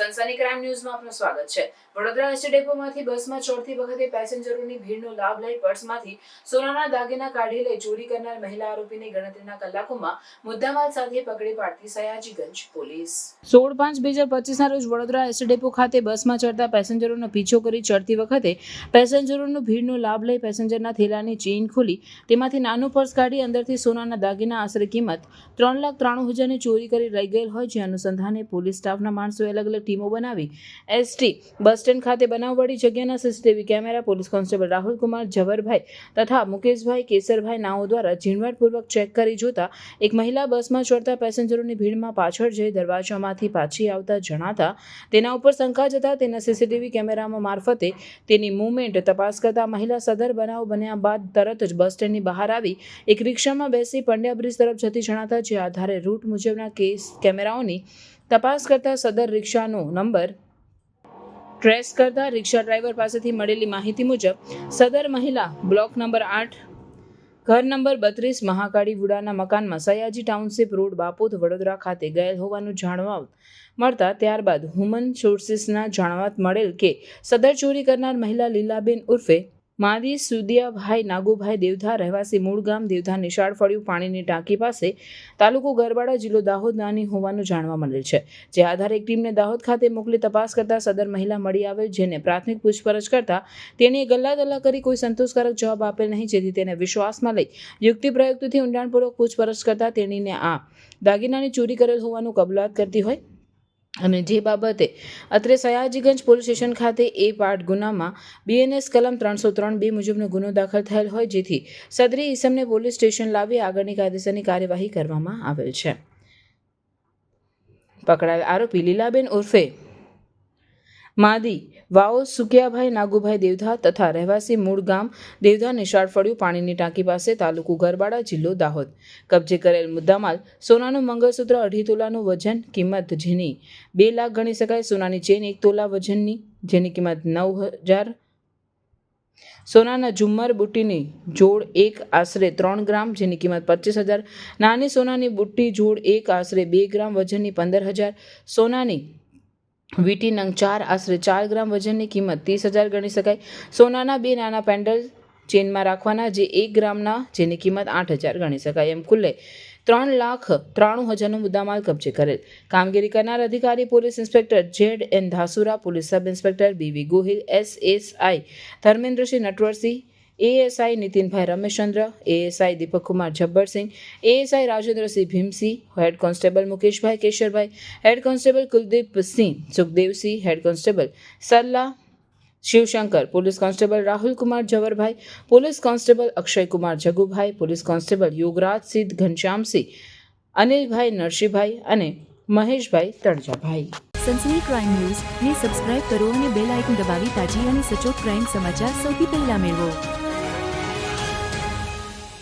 Crime ન્યૂઝમાં આપનું સ્વાગત છે. વડોદરા એસટી ડેપોમાંથી બસમાં ચડતી વખતે પેસેન્જરોની ભીડનો લાભ લઈ પર્સમાંથી સોનાના દાગીના કાઢી લઈ ચોરી કરનાર મહિલા આરોપીને ગણતરીના કલાકોમાં મુદ્દામાલ સાથે પકડી પાડતી સયાજીગંજ પોલીસ. સોળ પાંચ બે હજાર પચીસના રોજ વડોદરા એસટી ડેપો ખાતે બસમાં ચડતા પેસેન્જરોનો પીછો કરી ચડતી વખતે પેસેન્જરોનો ભીડનો લાભ લઈ પેસેન્જરના થેલાની ચેઇન ખોલી તેમાંથી નાનું પર્સ કાઢી અંદરથી સોનાના દાગીના આશરે કિંમત ત્રણ લાખ ત્રાણું હજારની ચોરી કરી લઈ ગયેલ હોય જે અનુસંધાને પોલીસ સ્ટાફના માણસોએ અલગ અલગ ટીમો બનાવી. એસટી બસ સ્ટેન્ડ ખાતે બનાવવાળી જગ્યાના CCTV camera police constable Rahul Kumar, Zavarbhai તથા મુકેશભાઈ કેસરભાઈ નાઓ દ્વારા ઝીણવટપૂર્વક ચેક કરી જોતા એક મહિલા બસમાં ચડતા પેસેન્જરોની ભીડમાં પાછળ જઈ દરવાજામાંથી પાછી આવતા જણાતા તેના ઉપર શંકા જતા તેના સીસીટીવી કેમેરામાં મારફતે તેની મૂવમેન્ટ તપાસ કરતા મહિલા સદર બનાવ બન્યા બાદ તરત જ બસ સ્ટેન્ડની બહાર આવી એક રિક્ષામાં બેસી પંડ્યા બ્રિજ તરફ જતી જણાતા જે આધારે રૂટ મુજબના કેસ કેમેરાઓની તપાસ કરતા સદર રિક્ષાનો નંબર ટ્રેસ કરતા રિક્ષા ડ્રાઈવર પાસેથી મળેલી માહિતી મુજબ, સદર મહિલા બ્લોક નંબર આઠ, ઘર નંબર બત્રીસ, મહાકાળી વુડાના મકાનમાં સયાજી ટાઉનશીપ રોડ, બાપોદ, વડોદરા ખાતે ગયેલ હોવાનું જાણવા મળતા ત્યારબાદ હ્યુમન સોર્સિસના જાણવા મળેલ કે સદર ચોરી કરનાર મહિલા લીલાબેન ઉર્ફે માદી, સુદિયાભાઈ, નાગુભાઈ દેવધા, રહેવાસી મૂળ ગામ દેવધા, નિશાળ ફળ્યું, પાણીની ટાંકી પાસે તાલુકો ગરબાડા જિલ્લો દાહોદ નાની હોવાનું જાણવા મળેલ છે. જે આધારે એક ટીમને દાહોદ ખાતે મોકલી તપાસ કરતા સદર મહિલા મળી આવેલ, જેને પ્રાથમિક પૂછપરછ કરતા તેણીએ ગલ્લા ગલ્લા કરી કોઈ સંતોષકારક જવાબ આપેલ નહીં, જેથી તેને વિશ્વાસમાં લઈ યુક્તિ પ્રયુક્તિથી ઊંડાણપૂર્વક પૂછપરછ કરતા તેણીને આ દાગીનાની ચોરી કરેલ હોવાનું કબૂલાત કરતી હોય. અને જે બાબતે અત્રે સયાજીગંજ પોલીસ સ્ટેશન ખાતે એ પાઠ ગુનામાં બીએનએસ કલમ ત્રણસો ત્રણ બે મુજબનો ગુનો દાખલ થયેલ હોય જેથી સદરી ઈસમને પોલીસ સ્ટેશન લાવી આગળની કાયદેસરની કાર્યવાહી કરવામાં આવેલ છે. પકડાયેલ આરોપી લીલાબેન ઉર્ફે માદી વાઓ સુકિયાભાઈ, નાગુભાઈ, દેવધા તથા રહેવાસી મૂળ ગામ દેવધા નિશાળ ફળ્યું પાણીની ટાંકી પાસે તાલુકો ગરબાડા જિલ્લો દાહોદ. કબજે કરેલ મુદ્દામાલ સોનાનું મંગળસૂત્ર, અઢી તોલાનું વજન, કિંમત જેની બે લાખ ગણી શકાય, સોનાની ચેન એક તોલા વજનની, જેની કિંમત નવ હજાર સોનાના ઝુમ્મર બુટ્ટીની જોડ એક આશરે ત્રણ ગ્રામ, જેની કિંમત પચીસ હજાર. નાની સોનાની બુટ્ટી જોડ એક આશરે બે ગ્રામ, વજનની પંદર હજાર. સોનાની વીટી નંગ ચાર આશરે ચાર ગ્રામ વજનની કિંમત ત્રીસ હજાર ગણી શકાય. સોનાના બે નાના પેન્ડલ ચેનમાં રાખવાના જે એક ગ્રામના જેની કિંમત આઠ હજાર ગણી શકાય. એમ ખુલ્લે ત્રણ લાખ ત્રાણું હજારનો મુદ્દામાલ કબજે કરેલ. કામગીરી કરનાર અધિકારી, police inspector Z N Dhasura, police sub inspector BV Gohil SSI Dharmendrasinh Natvarsinh ASI Nitinbhai Rameshchandra ASI Deepakkumar Jabbarsinh ASI Rajendrasinh Bhimsinh head constable Mukeshbhai Kesharbhai head constable Kuldeepsinh Sukhdevsinh head constable Salla Shivshankar police constable Rahul Kumar Javarbhai police constable Akshaykumar Jagubhai police constable Yograj Siddh Ghanshyamsinh Anilbhai Narsinhbhai અને Maheshbhai Tanjabhai Sansani crime news ને subscribe કરો અને bell icon દબાવી તાજી અને સચોટ crime સમાચાર સૌથી પહેલા મેળવો.